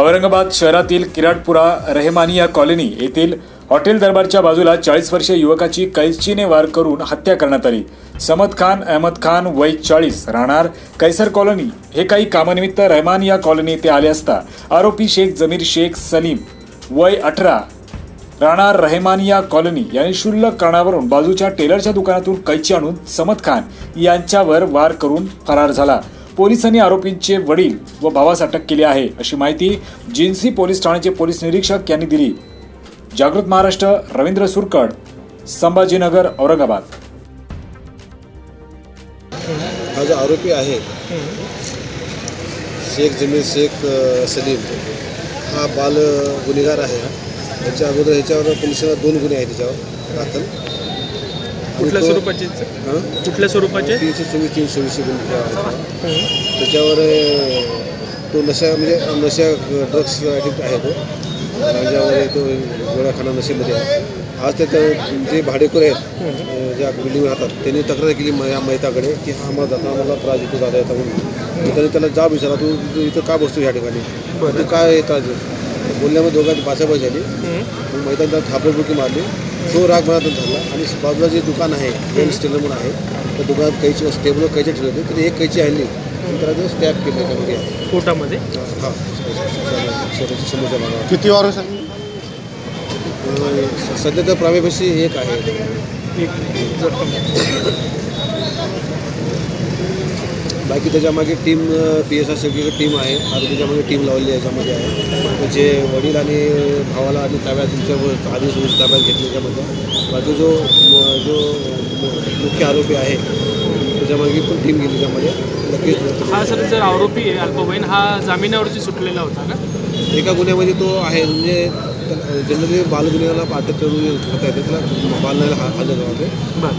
औरंगाबाद शहरातील किराटपुरा रहेमानिया कॉलनी येथील हॉटेल दरबारच्या बाजूला चाळीस वर्षीय युवकाची कैचीने वार करून हत्या करण्यात आली. समद खान अहमद खान वय चाळीस राहणार कैसर कॉलनी. हे काही कामानिमित्त रेहमानिया कॉलनी येथे आले असता आरोपी शेख जमीर शेख सलीम वय अठरा राहणार रहेमानिया कॉलनी. यांनी शुल्लक कारणावरून बाजूच्या टेलरच्या दुकानातून कैची आणून समद खान यांच्यावर वार करून फरार झाला. पोलिसांनी आरोपींचे वडील व भावास अटक केली आहे अशी माहिती जिन्सी पोलीस ठाण्याचे पोलीस निरीक्षक यांनी दिली. जागृत महाराष्ट्र रवींद्र सुरकड संभाजीनगर औरंगाबाद. हा जो आरोपी आहे शेख जमीर शेख सलीम हा बाल गुन्हेगार आहे हा. याच्या अगोदर ह्याच्यावर पोलिसांना दोन गुन्हे आहेत त्याच्यावर दाखल कुठल्या स्वरूपाचे? कुठल्या स्वरूपाचे? तीनशे चोवीस तीनशे गुन्हे त्याच्यावर तो नशा म्हणजे नशा ड्रग्स ॲडिक्ट आहे तो. त्याच्यावर तो गोळ्याखाना नशेमध्ये आहे. आज ते त्या- जे भाडेकरू आहेत ज्या बिल्डिंग राहतात त्यांनी तक्रार केली या मैताकडे की हा आम्हाला जाता मला त्रास देतो दादा येता म्हणून. त्यांनी त्याला जाब विचारा तू इथं का बसतो या ठिकाणी? तू काय त्रास देतो बोलण्यामध्ये दोघांची बाचाबाच झाली. त्याला थापडबुकी मारली. तो राग मनातून धरला. आणि बाजूला जे दुकान आहे पेन स्टेलर म्हणून आहे त्या दुकानात कैची टेबलवर कैची ठेवले होते. त्याने एक कैची आणली. आणि त्याला ते स्टॅप केलं त्यामध्ये पोटामध्ये हा. समोरच्या भागावर किती वार अं, सध्या तर प्रामेपशी एक आहे. एक. बाकी त्याच्यामागे टीम पी एस आर सेफ्टीची टीम आहे. आणि त्याच्यामागे टीम लावलेली याच्यामध्ये आहे. त्याचे वडील आणि भावाला आणि ताब्यात त्यांच्या आधी सुरू ताब्यात घेतले त्याच्यामध्ये बाकी जो जो मुख्य आरोपी आहे त्याच्यामागे पण टीम गेली त्यामध्ये नक्कीच हा सर जर आरोपी आहे अल्पवयीन हा जामिनावरती सुटलेला होता का एका गुन्ह्यामध्ये तो आहे म्हणजे जनरली बालगुन्ह्याला अटक करून होता येते त्याला बालनाला हा हजर होते.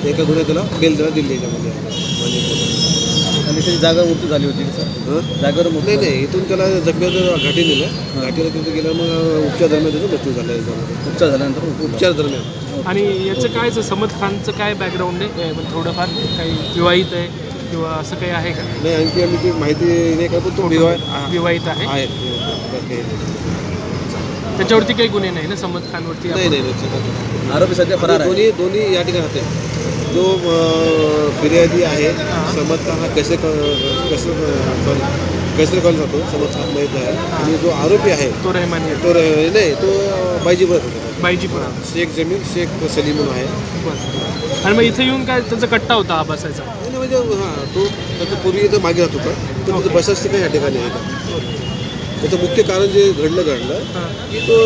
एका गुन्ह्यात त्याला बेल त्याला दिली याच्यामध्ये. मान्य आणि त्याची जागा मृत्यू झाली होती का सर? हं? जागेवर नाही नाही इथून त्याला जखम्यात घाटी नेलं घाटीला तिथे गेलं मग उपचार दरम्यान त्याचा मृत्यू झाला याच्यामध्ये. उपचार झाल्यानंतर मृत्यू झाला. उपचार दरम्यान. आणि याचं काय सर समद खानचं काय बॅकग्राऊंड आहे? काय म्हणजे थोडंफार काही विवाहित आहे किंवा असं काही आहे का? नाही आणखी आम्ही ती माहिती नाही का पण तो विवाह विवाहित आहे. आहेत त्याच्यावरती काही गुन्हे नाही ना समद खानवरती नाही नाही नाही सगळं. आरोपी सध्या फरार आहे. दोन्ही दोन्ही या ठिकाणी राहते जो फिर्यादी आहे समज हा कैसे कैसे सॉरी कैसर कॉल जातो समज हा माहीत आहे. आणि जो आरोपी आहे तो रेहमानी. तो र- नाही तो बायजी बरं बाईजी पण आहे. शेख जमीन शेख सलीम म्हणून आहे. आणि मग इथे येऊन काय त्याचा कट्टा होता हा बसायचा? नाही म्हणजे हां तो त्याचं पूर्वी इथं मागे राहत होता. तर त्याचं बसाच ठिकाण या ठिकाणी आहे त्याचं मुख्य कारण जे घडलं घडलं की तो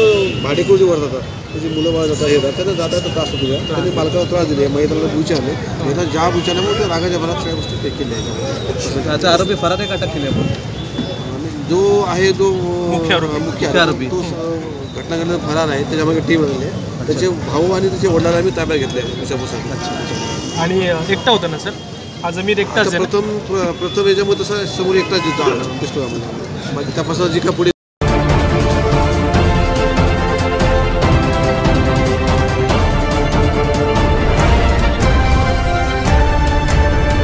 भाडेकरू जे वर जातात. त्याची मुलं बाळ जातात हे जातात त्यांना जाता त्रास होतो त्या. त्यांनी मालकाला त्रास दिले महिलांना विचारले यांना ज्या विचारल्यामुळे त्या रागाच्या भरात सगळ्या गोष्टी ते केल्या. त्याचा आरोपी फरार आहे का अटक केली आपण? आणि जो आहे जो मुख्य आरोपी. तो घटना घडल्यावर फरार आहे. त्याच्यामागे टीम आलेली आहे. त्याचे भाऊ आणि त्याच्या वडिलांना आम्ही ताब्यात घेतले विषापूसाठी आणि एकटा होता ना सर? हा जमीर एकटाच प्रथम प्र- प्रथम याच्यामध्ये तसा समोर एकटा दिसतो आम्हाला बाकी तपासात जी का पुढे